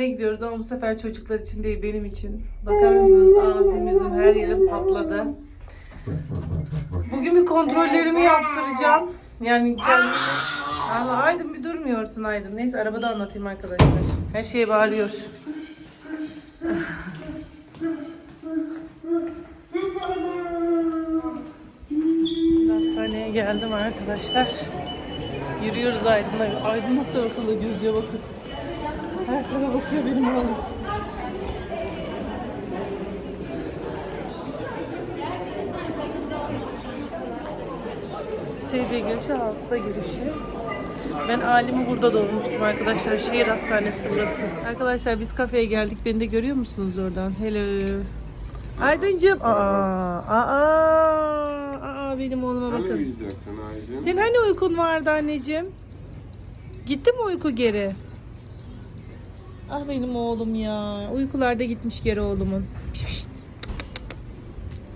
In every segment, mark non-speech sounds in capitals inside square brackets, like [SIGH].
Hastaneye gidiyoruz ama bu sefer çocuklar için değil benim için. Bakar mısınız ağzım yüzüm her yerim patladı. Bugün bir kontrollerimi yaptıracağım. Yani kendimi... Allah Aydın bir durmuyorsun Aydın. Neyse arabada anlatayım arkadaşlar. Her şey bağırıyor. Hastaneye geldim arkadaşlar. Yürüyoruz Aydın'la. Aydın nasıl ortalığı gözüyor bakın. Her tarafa bakıyor benim oğlum. Sevdiği girişi, hasta girişi. Ben alimi burada doğurmuştum arkadaşlar. Şehir hastanesi burası. Arkadaşlar biz kafeye geldik. Beni de görüyor musunuz oradan? Hello. Aydıncığım. Aa, aa, aa, benim oğluma Hani bakın. uyuyacaktın Aydın? Senin hani uykun vardı anneciğim? Gitti mi uyku geri? Ah benim oğlum ya. Uykularda gitmiş geri oğlumun. Pişt, pişt.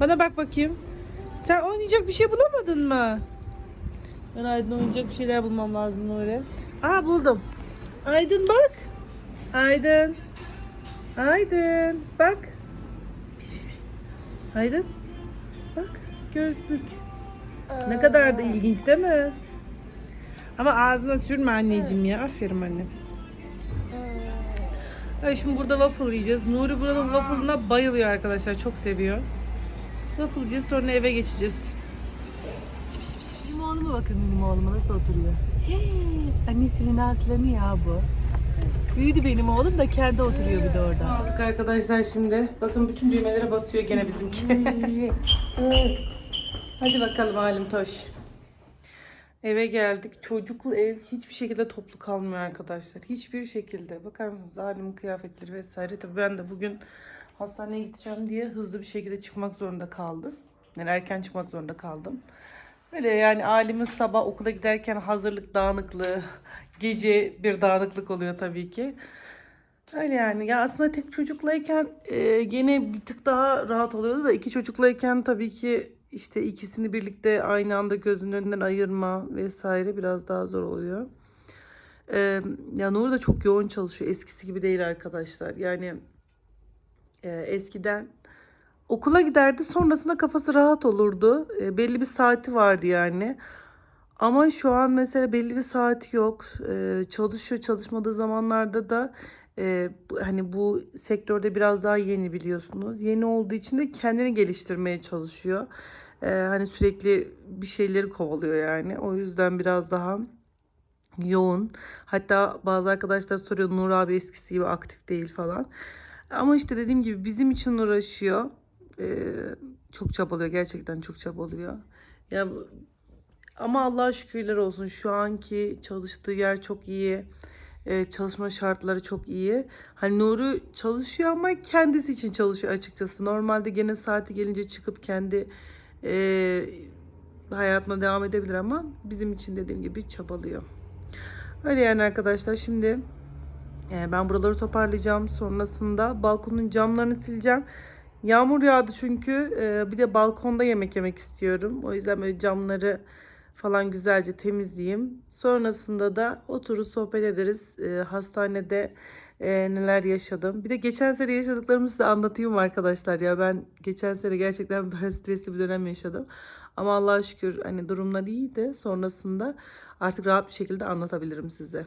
Bana bak bakayım. Sen oynayacak bir şey bulamadın mı? Ben Aydın oynayacak bir şeyler bulmam lazım Nuri. Aa buldum. Aydın bak. Aydın. Aydın. Bak. Pişt, pişt, pişt. Aydın. Bak. Gözlük. Ne kadar da ilginç değil mi? Ama ağzına sürme anneciğim ya. Aferin anne. Evet, şimdi burada waffle yiyeceğiz. Nuri buranın waffle'ına bayılıyor arkadaşlar. Çok seviyor. Waffle yiyeceğiz sonra eve geçeceğiz. Benim oğluma bakın benim oğluma nasıl oturuyor. Hey, annesinin aslanı ya bu. Büyüdü benim oğlum da kendi oturuyor bir de orada. Aldık arkadaşlar şimdi. Bakın bütün düğmelere basıyor gene bizimki. [LAUGHS] Hadi bakalım Halim Toş. Eve geldik. Çocuklu ev hiçbir şekilde toplu kalmıyor arkadaşlar. Hiçbir şekilde. Bakar mısınız Halim'in kıyafetleri vesaire. Tabii ben de bugün hastaneye gideceğim diye hızlı bir şekilde çıkmak zorunda kaldım. Yani erken çıkmak zorunda kaldım. Öyle yani Alim'in sabah okula giderken hazırlık dağınıklığı, gece bir dağınıklık oluyor tabii ki. Öyle yani. Ya aslında tek çocuklayken e, gene bir tık daha rahat oluyordu da iki çocuklayken tabii ki işte ikisini birlikte aynı anda gözünün önünden ayırma vesaire biraz daha zor oluyor. E, ya Nur da çok yoğun çalışıyor. Eskisi gibi değil arkadaşlar. Yani e, eskiden okula giderdi sonrasında kafası rahat olurdu. E, belli bir saati vardı yani. Ama şu an mesela belli bir saati yok. E, çalışıyor çalışmadığı zamanlarda da e, hani bu sektörde biraz daha yeni biliyorsunuz. Yeni olduğu için de kendini geliştirmeye çalışıyor. E, hani sürekli bir şeyleri kovalıyor yani. O yüzden biraz daha yoğun. Hatta bazı arkadaşlar soruyor Nur abi eskisi gibi aktif değil falan. Ama işte dediğim gibi bizim için uğraşıyor. E, çok çabalıyor gerçekten çok çabalıyor. Ya ama Allah'a şükürler olsun şu anki çalıştığı yer çok iyi. Ee, çalışma şartları çok iyi. Hani Nuru çalışıyor ama kendisi için çalışıyor açıkçası. Normalde gene saati gelince çıkıp kendi e, hayatına devam edebilir ama bizim için dediğim gibi çabalıyor. Öyle yani arkadaşlar şimdi e, ben buraları toparlayacağım. Sonrasında balkonun camlarını sileceğim. Yağmur yağdı çünkü e, bir de balkonda yemek yemek istiyorum. O yüzden böyle camları falan güzelce temizleyeyim. Sonrasında da oturur sohbet ederiz. E, hastanede e, neler yaşadım. Bir de geçen sene yaşadıklarımı size anlatayım arkadaşlar ya. Ben geçen sene gerçekten böyle stresli bir dönem yaşadım. Ama Allah'a şükür hani durumlar iyiydi. Sonrasında artık rahat bir şekilde anlatabilirim size.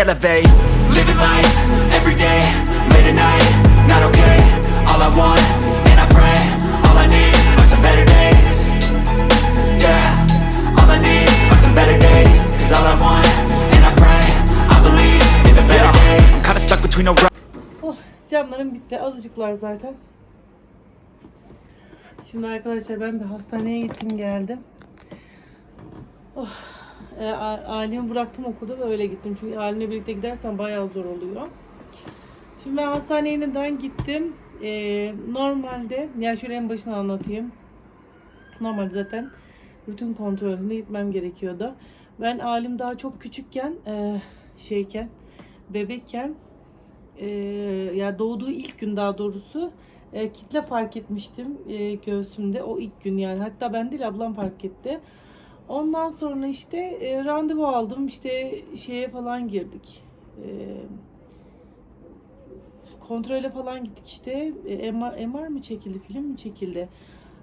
elevate. Living life every day, late at night, not okay. All I want, and I pray, all I need are some better days. Yeah, all I need are some better days. Cause all I want, and I pray, I believe in the better days. I'm kinda stuck between a rock. Oh, camlarım bitti. Azıcıklar zaten. Şimdi arkadaşlar ben bir hastaneye gittim geldim. Oh, E, ailemi bıraktım okulda da öyle gittim. Çünkü ailemle birlikte gidersen bayağı zor oluyor. Şimdi ben hastaneye yeniden gittim. E, normalde, yani şöyle en başına anlatayım. Normalde zaten rutin kontrolünde gitmem gerekiyordu. Ben alim daha çok küçükken, e, şeyken, bebekken, e, ya doğduğu ilk gün daha doğrusu e, kitle fark etmiştim e, göğsümde o ilk gün yani. Hatta ben değil ablam fark etti. Ondan sonra işte e, randevu aldım işte şeye falan girdik. E, kontrole falan gittik işte. E, MR, MR mı çekildi, film mi çekildi?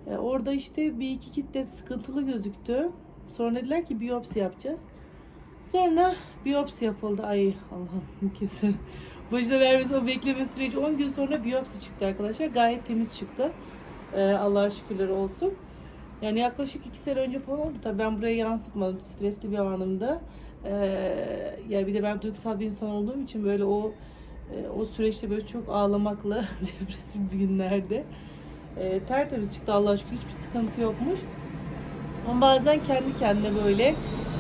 E, orada işte bir iki kitle sıkıntılı gözüktü. Sonra dediler ki biyopsi yapacağız. Sonra biyopsi yapıldı. Ay Allah'ım [LAUGHS] kesin. Başta vermesi o bekleme süreci 10 gün sonra biyopsi çıktı arkadaşlar. Gayet temiz çıktı. Ee, Allah'a şükürler olsun. Yani yaklaşık 2 sene önce falan oldu. Tabii ben buraya yansıtmadım. Stresli bir anımda. Ee, ya bir de ben duygusal bir insan olduğum için böyle o e, o süreçte böyle çok ağlamakla [LAUGHS] depresif bir günlerde. Ee, tertemiz çıktı Allah'a şükür. Hiçbir sıkıntı yokmuş. Ama bazen kendi kendine böyle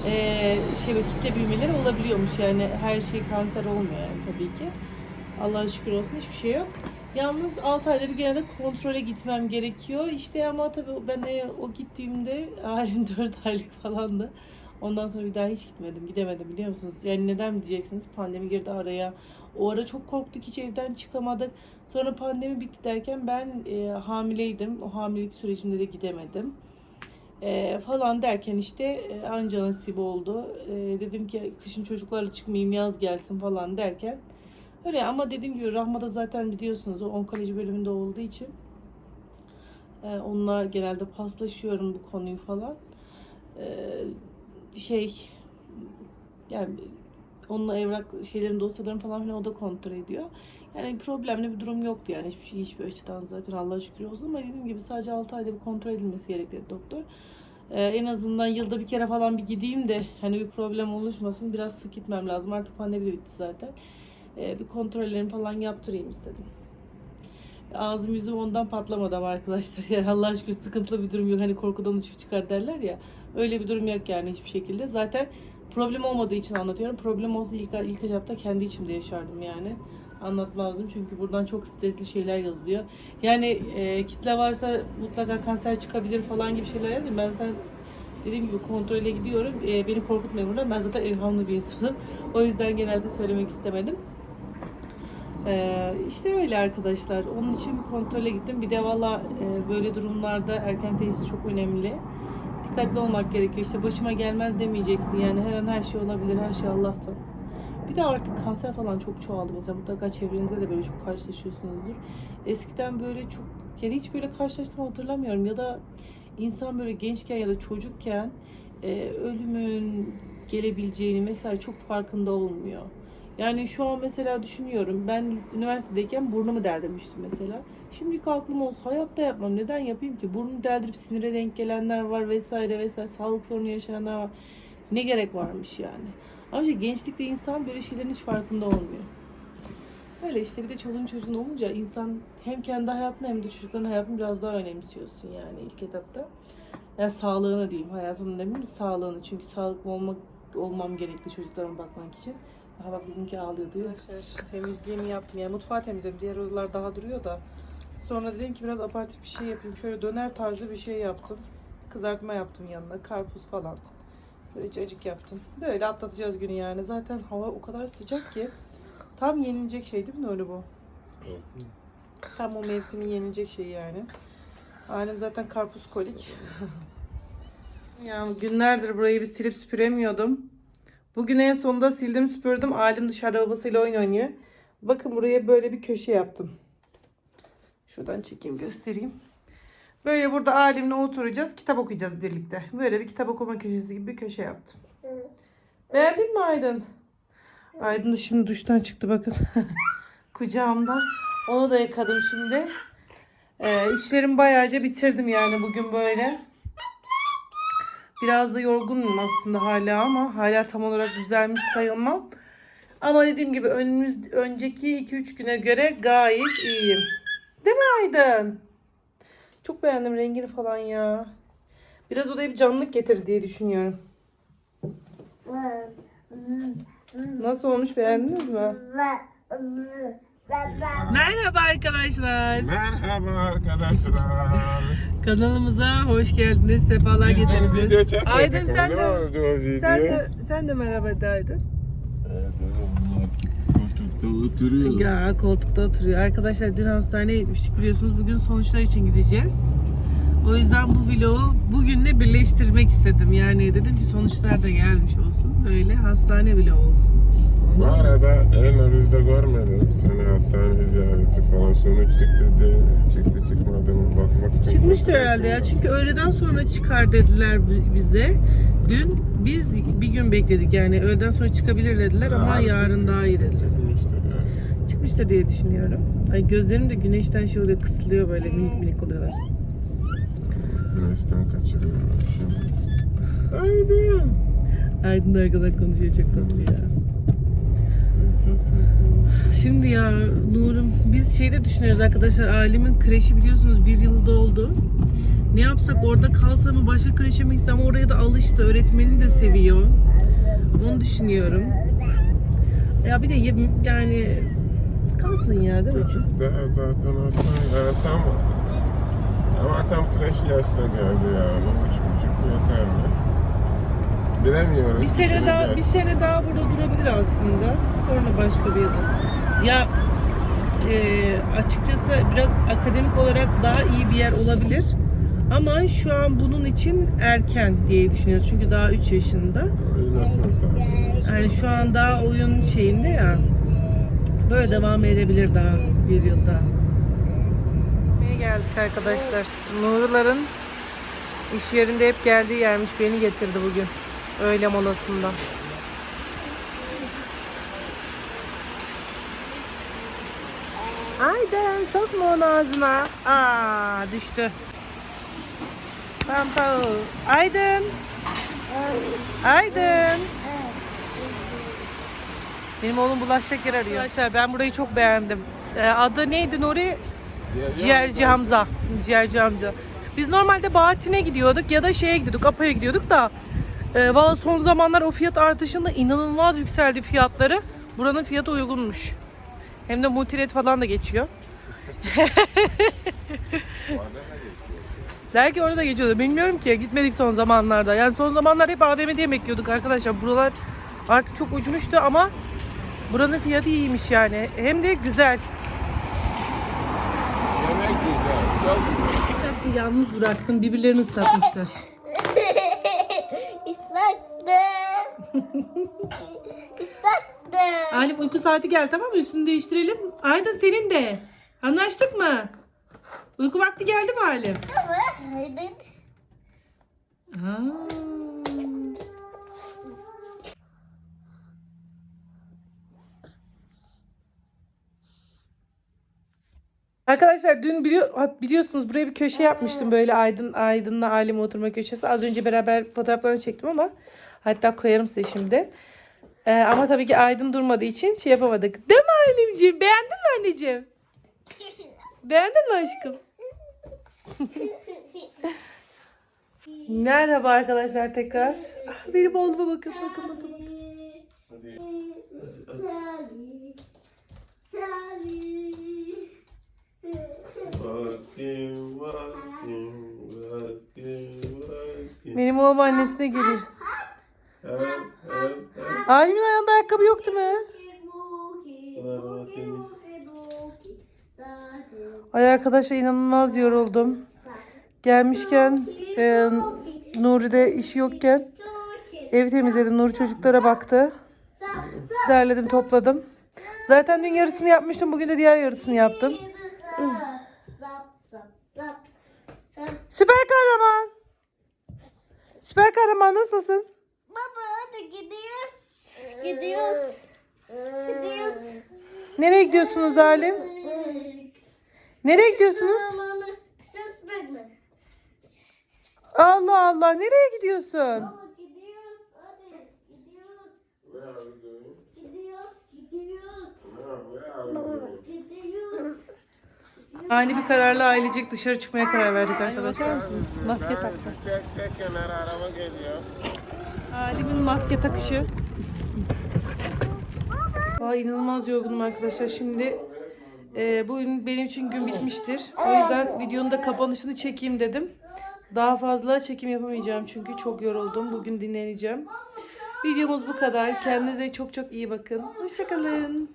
eee şey kitle büyümeleri olabiliyormuş yani her şey kanser olmuyor yani tabii ki. Allah'a şükür olsun hiçbir şey yok. Yalnız 6 ayda bir gene de kontrole gitmem gerekiyor. İşte ama tabii ben o gittiğimde [LAUGHS] halim 4 aylık falandı. Ondan sonra bir daha hiç gitmedim. Gidemedim biliyor musunuz? Yani neden diyeceksiniz? Pandemi girdi araya. O ara çok korktuk. Hiç evden çıkamadık. Sonra pandemi bitti derken ben e, hamileydim. O hamilelik sürecinde de gidemedim. E, falan derken işte e, anca nasip oldu. E, dedim ki kışın çocuklarla çıkmayayım yaz gelsin falan derken. Öyle ama dediğim gibi Rahma'da zaten biliyorsunuz o onkoloji bölümünde olduğu için e, onunla genelde paslaşıyorum bu konuyu falan. E, şey yani onunla evrak şeylerin dosyalarını falan filan o da kontrol ediyor. Yani problemli bir durum yoktu yani hiçbir şey hiçbir açıdan zaten Allah'a şükür olsun ama dediğim gibi sadece 6 ayda bir kontrol edilmesi gerekti doktor. Ee, en azından yılda bir kere falan bir gideyim de hani bir problem oluşmasın biraz sık gitmem lazım artık pandemi de bitti zaten. Ee, bir kontrollerimi falan yaptırayım istedim. Ağzım yüzüm ondan patlamadı ama arkadaşlar [LAUGHS] yani Allah'a şükür sıkıntılı bir durum yok hani korkudan ışık çıkar derler ya öyle bir durum yok yani hiçbir şekilde zaten problem olmadığı için anlatıyorum problem olsa ilk, ilk etapta kendi içimde yaşardım yani anlatmazdım çünkü buradan çok stresli şeyler yazıyor. Yani e, kitle varsa mutlaka kanser çıkabilir falan gibi şeyler yazıyor. Ben zaten dediğim gibi kontrole gidiyorum. E, beni korkutmayın burada. Ben zaten evhamlı bir insanım. [LAUGHS] O yüzden genelde söylemek istemedim. E, işte öyle arkadaşlar. Onun için bir kontrole gittim. Bir de valla e, böyle durumlarda erken teşhis çok önemli. Dikkatli olmak gerekiyor. İşte başıma gelmez demeyeceksin. Yani her an her şey olabilir. Her şey Allah'tan. Bir de artık kanser falan çok çoğaldı. Mesela mutlaka çevrenizde de böyle çok karşılaşıyorsunuzdur. Eskiden böyle çok, yani hiç böyle karşılaştığımı hatırlamıyorum. Ya da insan böyle gençken ya da çocukken e, ölümün gelebileceğini mesela çok farkında olmuyor. Yani şu an mesela düşünüyorum. Ben üniversitedeyken burnumu deldirmiştim mesela. Şimdiki aklım olsa hayatta yapmam. Neden yapayım ki? Burnu deldirip sinire denk gelenler var vesaire vesaire. Sağlık sorunu yaşayanlar var. Ne gerek varmış yani. Ama işte gençlikte insan böyle şeylerin hiç farkında olmuyor. Öyle işte bir de çoluğun çocuğun olunca insan hem kendi hayatını hem de çocukların hayatını biraz daha önemsiyorsun yani ilk etapta. Yani sağlığını diyeyim, hayatını demeyeyim sağlığını. Çünkü sağlıklı olmak olmam gerekli çocuklarıma bakmak için. Aha bak bizimki ağlıyor diyor. Arkadaşlar temizliğimi yaptım. Yani mutfağı temizledim. Diğer odalar daha duruyor da. Sonra dedim ki biraz abartıp bir şey yapayım. Şöyle döner tarzı bir şey yaptım. Kızartma yaptım yanına. Karpuz falan. Böyle cacık yaptım. Böyle atlatacağız günü yani. Zaten hava o kadar sıcak ki. Tam yenilecek şey değil mi öyle bu? Tam o mevsimin yenilecek şeyi yani. Ailem zaten karpuz kolik. [LAUGHS] yani günlerdir burayı bir silip süpüremiyordum. Bugün en sonunda sildim süpürdüm. Ailem dışarıda babasıyla oyun oynuyor. Bakın buraya böyle bir köşe yaptım. Şuradan çekeyim göstereyim. Böyle burada alimle oturacağız. Kitap okuyacağız birlikte. Böyle bir kitap okuma köşesi gibi bir köşe yaptım. Beğendin mi Aydın? Aydın da şimdi duştan çıktı bakın. [LAUGHS] Kucağımda. Onu da yıkadım şimdi. Ee, işlerimi bayağıca bitirdim yani bugün böyle. Biraz da yorgunum aslında hala ama hala tam olarak düzelmiş sayılmam. Ama dediğim gibi önümüz önceki 2-3 güne göre gayet iyiyim. Değil mi Aydın? Çok beğendim rengini falan ya. Biraz odaya bir canlılık getir diye düşünüyorum. Nasıl olmuş beğendiniz mi? Merhaba arkadaşlar. Merhaba arkadaşlar. Kanalımıza hoş geldiniz. Sefalar getirdiniz. Aydın sen de sen de sen de merhaba de Aydın. Evet, koltukta oturuyor. Ya koltukta oturuyor. Arkadaşlar dün hastaneye gitmiştik biliyorsunuz. Bugün sonuçlar için gideceğiz. O yüzden bu vlogu bugünle birleştirmek istedim. Yani dedim ki sonuçlar da gelmiş olsun. Böyle hastane vlogu olsun. Bu arada Elna bizde görmedim. Seni hastane ziyareti falan sonuç çıktı mi? Çıktı çıkmadı mı bakmak için. Çıkmıştır herhalde ya. Çünkü öğleden sonra çıkar dediler bi- bize. Dün biz bir gün bekledik yani öğleden sonra çıkabilir dediler ama Yarın daha iyi dediler. Çıkmıştır yani. Çıkmıştır diye düşünüyorum. Ay gözlerim de güneşten şey oluyor kısılıyor böyle minik minik oluyorlar. Güneşten kaçırıyorlar şimdi. Aydın da arkadan konuşuyor çok tatlı ya. Şimdi ya Nur'um biz şeyde düşünüyoruz arkadaşlar ailemin kreşi biliyorsunuz bir yılda oldu. Ne yapsak orada kalsa mı başka kreşe mi gitsem oraya da alıştı öğretmeni de seviyor. Onu düşünüyorum. Ya bir de yani kalsın ya değil mi? Çocuk daha zaten hastane. Evet tam ama tam kreş yaşta geldi yani. Üç buçuk yeterli. Bilemiyoruz. Bir sene düşüneceğiz. daha bir sene daha burada durabilir aslında. Sonra başka bir yere. Ya e, açıkçası biraz akademik olarak daha iyi bir yer olabilir. Ama şu an bunun için erken diye düşünüyoruz. Çünkü daha 3 yaşında. Nasılsa. Yani şu an daha oyun şeyinde ya. Böyle devam edebilir daha bir yıl daha. Neye geldik arkadaşlar? Nurların iş yerinde hep geldiği yermiş. Beni getirdi bugün. Öğle molasında. Aydın sokma onu ağzına. Aa düştü. Pam pam. Aydın. Aydın. Benim oğlum bulaşacak yer arıyor. Arkadaşlar ben burayı çok beğendim. Ee, adı neydi Nuri? Ciğerci Hamza. Ciğerci Hamza. Biz normalde Bahattin'e gidiyorduk ya da şeye gidiyorduk, Apa'ya gidiyorduk da e, valla son zamanlar o fiyat artışında inanılmaz yükseldi fiyatları. Buranın fiyatı uygunmuş. Hem de multilet falan da geçiyor. [LAUGHS] Belki orada geçiyordu. Bilmiyorum ki. Gitmedik son zamanlarda. Yani son zamanlar hep AVM'de yemek yiyorduk arkadaşlar. Buralar artık çok uçmuştu ama buranın fiyatı iyiymiş yani. Hem de güzel. Yemek güzel. Çok güzel. Bir yalnız bıraktım. Birbirlerini ıslatmışlar. Islattım. Islattım. Alim uyku saati geldi tamam mı? Üstünü değiştirelim. Aydın senin de. Anlaştık mı? Uyku vakti geldi mi Alim? Ama Aydın Aa. Arkadaşlar dün biliyor, biliyorsunuz buraya bir köşe yapmıştım böyle Aydın Aydın'la Alim oturma köşesi. Az önce beraber fotoğraflarını çektim ama hatta koyarım size şimdi. Ee, ama tabii ki Aydın durmadığı için şey yapamadık. Değil mi Alimciğim? Beğendin mi anneciğim? [LAUGHS] Beğendin mi aşkım? [LAUGHS] Merhaba arkadaşlar tekrar. Ah, benim oğluma bakın bakın bakın. bakın. Bakayım, bakayım. Benim oğlum annesine geliyor. Alim'in ayağında ayakkabı yok değil mi? Bunlar temiz. Ay arkadaşlar inanılmaz yoruldum. Gelmişken e, Nuri'de işi yokken ev temizledim. Nuri çocuklara baktı. Derledim topladım. Zaten dün yarısını yapmıştım. Bugün de diğer yarısını yaptım. Süper kahraman. Süper kahraman nasılsın? Hadi gidiyoruz. Gidiyoruz. Gidiyoruz. Nereye gidiyorsunuz Alim? Nereye gidiyorsunuz? Allah Allah nereye gidiyorsun? Baba gidiyoruz. Hadi gidiyoruz. Where are we going? Gidiyoruz. Gidiyoruz. No, where are we going? Gidiyoruz. Ani bir kararla ailecek dışarı çıkmaya karar verdik arkadaşlar. mısınız? Maske taktı. Çek, çek kenara araba geliyor. Halim'in maske takışı. Ay inanılmaz yorgunum arkadaşlar. Şimdi e, bugün benim için gün bitmiştir. O yüzden videonun da kapanışını çekeyim dedim. Daha fazla çekim yapamayacağım çünkü çok yoruldum. Bugün dinleneceğim. Videomuz bu kadar. Kendinize çok çok iyi bakın. Hoşçakalın.